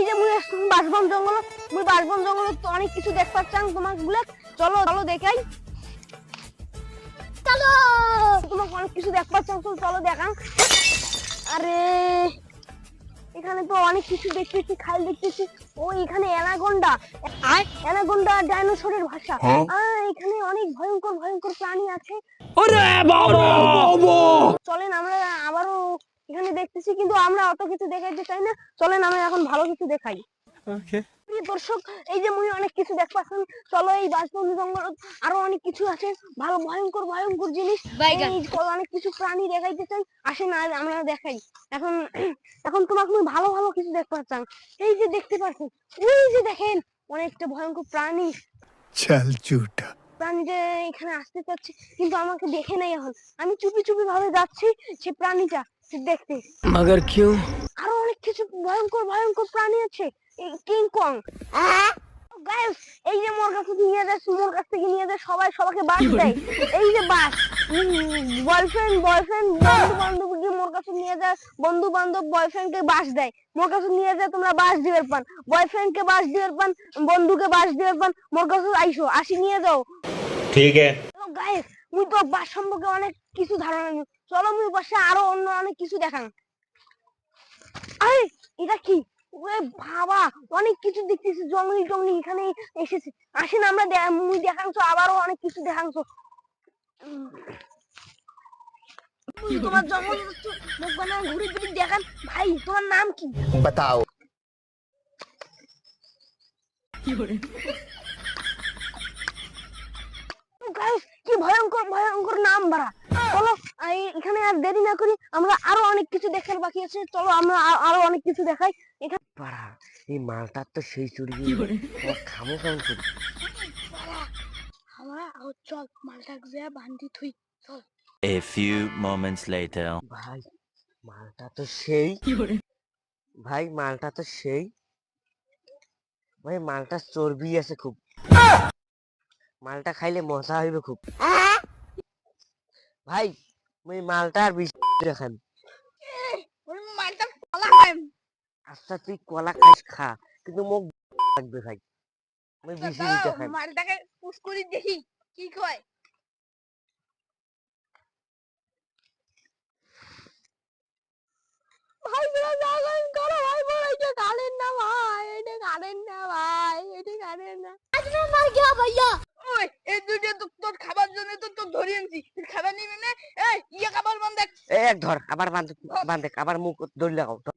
এই যে মুই আসছি বাসবন জঙ্গল মুই বাসবন জঙ্গল তো অনেক কিছু দেখ পাচ্ছাং তোমাকগুলা চলো চলো দেখাই চলো! তোমাকে অনেক কিছু দেখ পাচ্ছাং তো চলো দেখাং। আরে এখানে তো অনেক কিছু দেখতেছি খাল দেখতেছি। ও এখানে অ্যানাগন্ডা। আর অ্যানাগন্ডা ডাইনোসরের ভাষা। হ্যাঁ? আহ, এখানে অনেক ভয়ঙ্কর ভয়ঙ্কর প্রাণী আছে। চলেন আমরা আবারও এখানে দেখতেছি কিন্তু আমরা অত কিছু দেখাইতে চাই না? চলেন আমরা এখন ভালো কিছু দেখাই। দর্শক এই যে মুই অনেক কিছু দেখ পাচ্ছেন চলো এই বাসবন্দি জঙ্গল আরও অনেক কিছু আছে। ভালো ভয়ঙ্কর ভয়ঙ্কর জিনিস। অনেক কিছু প্রাণী দেখাইতে চাই। আসে না আমরা দেখাই। এখন এখন তোমাকে মুই ভালো ভালো কিছু দেখতে পাচ্ছাম এই যে দেখতে পাচ্ছেন এই যে দেখেন অনেকটা ভয়ঙ্কর প্রাণী। চাল চুটা। প্রাণী যে এখানে আসতে চাচ্ছে কিন্তু আমাকে দেখে নাই এখন। আমি চুপি চুপি ভাবে যাচ্ছি সে প্রাণীটা। দেখতে मगर क्यों আরো অনেক কিছু ভয়ঙ্কর ভয়ঙ্কর প্রাণী আছে কিং কং গাইস এই যে মোর কাছে নিয়ে যাচ্ছে মোর কাছ থেকে নিয়ে যায় সবাই সবাইকে বাস দেয় এই যে বাস বয়ফ্রেন্ড বয়ফ্রেন্ড বন্ধু বান্ধবকে মোর কাছে নিয়ে যায় বন্ধু বান্ধব বয়ফ্রেন্ড কে বাস দেয় মোর কাছে নিয়ে যায় তোমরা বাস দিবের পান বয়ফ্রেন্ড কে বাস দিবের পান বন্ধুকে বাস দিবের পান মোর কাছে আইসো আসি নিয়ে যাও ठीक है গাইস মুই তো বাস সম্পর্কে অনেক কিছু ধারণা নেই চলো মুই বাসে আরও অন্য অনেক কিছু দেখান। আরে এটা কি? বাবা অনেক কিছু দেখতেছি। জঙ্গলি জঙ্গলি এখানে এসেছি। আসেন আমরা মুই দেখাংছো আবারও অনেক কিছু দেখাংছো তোমার জঙ্গল মুখ বানান ঘুরে ঘুরে দেখান। ভাই তোমার নাম কি? বাতাও কি ভয়ঙ্কর বাড়া চলো এখানে আর দেরি না করি আমরা আরও অনেক কিছু দেখার বাকি আছে। চলো আমরা আরও অনেক কিছু দেখাই। এখানে পাড়া এই মালটার তো সেই চুরি খামো কেমন করি আমরা চল মালটা যে বান্ধি থুই চল। A few moments later. ভাই মালটা তো সেই। ভাই মালটা তো সেই। ভাই মালটা চর্বি আছে খুব। মালটা খাইলে মজা হইবে খুব। ভাই ওই মালটা আর বিশ দেখান ওই মালটা কলা আচ্ছা তুই কলা খাইস খা। কিন্তু মুখ লাগবে ভাই। মুই বিশ দেখেন মালটাকে পুষ করি দেখি কি কয় ভাই তোরা জাগান করো ভাই বড় এটা কাটেন না ভাই এটা কাটেন না ভাই এটা কাটেন না আজকে মার ভাইয়া ওই এই দুইটা তো তোর খাবার জন্য তো তোর ধরে আনছি তুই খাবার নিবি না? এই ইয়ে খাবার বান দেখ এ, এক ধর আবার বান্ধে বান্ধে আবার মুখ দড়ি লাগাও ধর।